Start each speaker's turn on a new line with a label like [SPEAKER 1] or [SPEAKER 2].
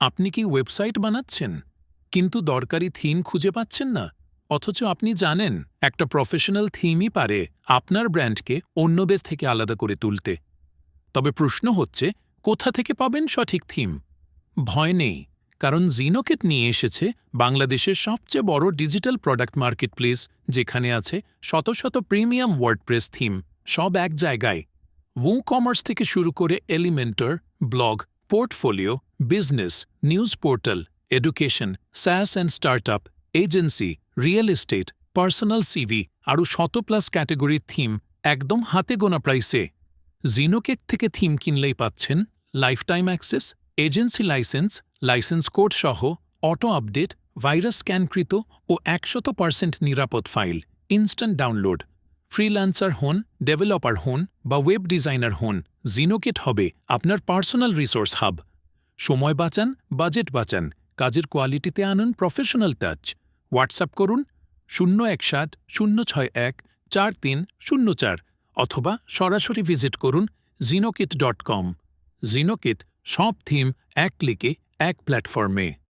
[SPEAKER 1] আপনি কি ওয়েবসাইট বানাচ্ছেন? কিন্তু দরকারি থিম খুঁজে পাচ্ছেন না। অথচ আপনি জানেন, একটা প্রফেশনাল থিমই পারে আপনার ব্র্যান্ডকে অন্য বেস থেকে আলাদা করে তুলতে। তবে প্রশ্ন হচ্ছে, কোথা থেকে পাবেন সঠিক থিম? ভয় নেই, কারণ জিনোকেট নিয়ে এসেছে বাংলাদেশের সবচেয়ে বড় ডিজিটাল প্রোডাক্ট মার্কেটপ্লেস, যেখানে আছে শত শত প্রিমিয়াম ওয়ার্ডপ্রেস থিম, সব এক জায়গায়। ওউ কমার্স থেকে শুরু করে Elementor blog, portfolio business news portal education SaaS and startup agency real estate personal CV আরও শত প্লাস ক্যাটেগরির থিম একদম হাতে গোনা প্রাইসে জিনোকেক থেকে থিম কিনলেই পাচ্ছেন lifetime access agency licence licence code সহ অটো আপডেট ভাইরাস স্ক্যানকৃত ও একশত পার্সেন্ট নিরাপদ ফাইল ইনস্ট্যান্ট ডাউনলোড ফ্রিল্যান্সার হন ডেভেলপার হন বা ওয়েব ডিজাইনার হন জিনোকেট হবে আপনার পার্সোনাল রিসোর্স হাব সময় বাঁচান বাজেট বাঁচান। কাজের কোয়ালিটিতে আনুন প্রফেশনাল টাচ হোয়াটসঅ্যাপ করুন শূন্য এক সাত শূন্য ছয় এক চার তিন শূন্য চার অথবা সরাসরি ভিজিট করুন জিনোকিট ডট কম জিনোকিট সব থিম এক ক্লিকে এক প্ল্যাটফর্মে